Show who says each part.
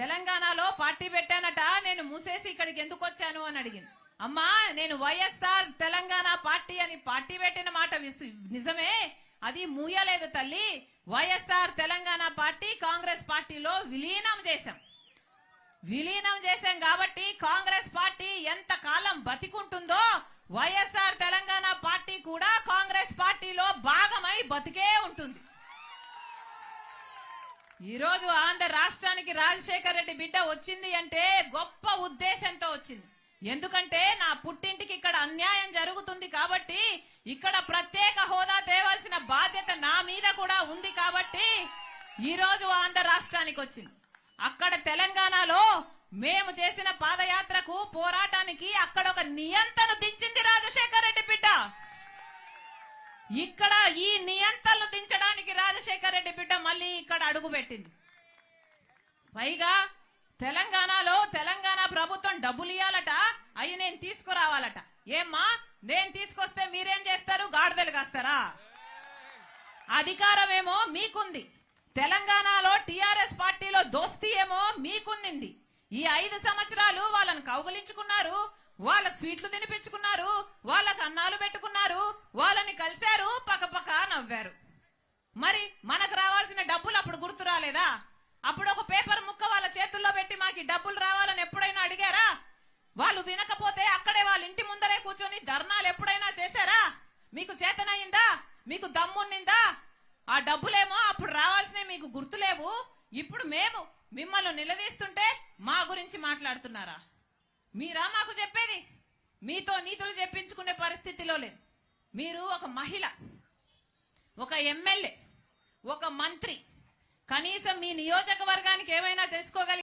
Speaker 1: తెలంగాణలో పార్టీ పెట్టానట నేను మూసేసి ఇక్కడికి ఎందుకు వచ్చాను అని అడిగింది. అమ్మా నేను వైఎస్ఆర్ తెలంగాణ పార్టీ అని పార్టీ పెట్టిన మాట నిజమే అది మూయలేదు తల్లి. వైఎస్ఆర్ తెలంగాణ పార్టీ కాంగ్రెస్ పార్టీలో విలీనం చేశాం. విలీనం చేశాం కాబట్టి కాంగ్రెస్ పార్టీ ఎంత కాలం బతికుంటుందో వైఎస్ఆర్ ఈ రోజు ఆంధ్ర రాష్ట్రానికి రాజశేఖర రెడ్డి బిడ్డ వచ్చింది అంటే గొప్ప ఉద్దేశంతో వచ్చింది. ఎందుకంటే నా పుట్టింటికి ఇక్కడ అన్యాయం జరుగుతుంది కాబట్టి ఇక్కడ ప్రత్యేక హోదా తేవాల్సిన బాధ్యత నా మీద కూడా ఉంది కాబట్టి ఈ రోజు ఆంధ్ర రాష్ట్రానికి వచ్చింది. అక్కడ తెలంగాణలో మేము చేసిన పాదయాత్రకు పోరాటానికి అక్కడ ఒక నియంత్రణ దించింది రాజశేఖర రెడ్డి ఇక్కడ ఈ నియంత్రణలు దించడానికి రాజశేఖర రెడ్డి బిడ్డ మళ్ళీ ఇక్కడ అడుగు పెట్టింది. పైగా తెలంగాణలో తెలంగాణ ప్రభుత్వం డబ్బులు ఇవ్వాలట అవి నేను తీసుకురావాలట. ఏమ్మా నేను తీసుకొస్తే మీరేం చేస్తారు? గాడిదలు కాస్తారా? అధికారం ఏమో మీకుంది. తెలంగాణలో టిఆర్ఎస్ పార్టీలో దోస్తీ ఏమో మీకుంది ఈ ఐదు సంవత్సరాలు వాళ్ళని కౌగులించుకున్నారు. వాళ్ళ స్వీట్లు తినిపించుకున్నారు వాళ్ళకి అన్నాలు పెట్టుకున్నారు వాళ్ళని కలిశారు పక్కపక్క నవ్వారు. మరి మనకు రావాల్సిన డబ్బులు అప్పుడు గుర్తు రాలేదా? అప్పుడు ఒక పేపర్ ముక్క వాళ్ళ చేతుల్లో పెట్టి మాకు డబ్బులు రావాలని ఎప్పుడైనా అడిగారా? వాళ్ళు వినకపోతే అక్కడే వాళ్ళ ఇంటి ముందరే కూర్చొని ధర్నాలు ఎప్పుడైనా చేశారా? మీకు చేతనయిందా మీకు దమ్మున్నిందా? ఆ డబ్బులేమో అప్పుడు రావాల్సినవి మీకు గుర్తులేవు? ఇప్పుడు మేము మిమ్మల్ని నిలదీస్తుంటే మా గురించి మాట్లాడుతున్నారా? మీరా మాకు చెప్పేది? మీతో నీతులు చెప్పించుకునే పరిస్థితిలో లేదు మీరు ఒక మహిళ ఒక ఎమ్మెల్యే ఒక మంత్రి. కనీసం మీ నియోజకవర్గానికి ఏమైనా తెలుసుకోగలి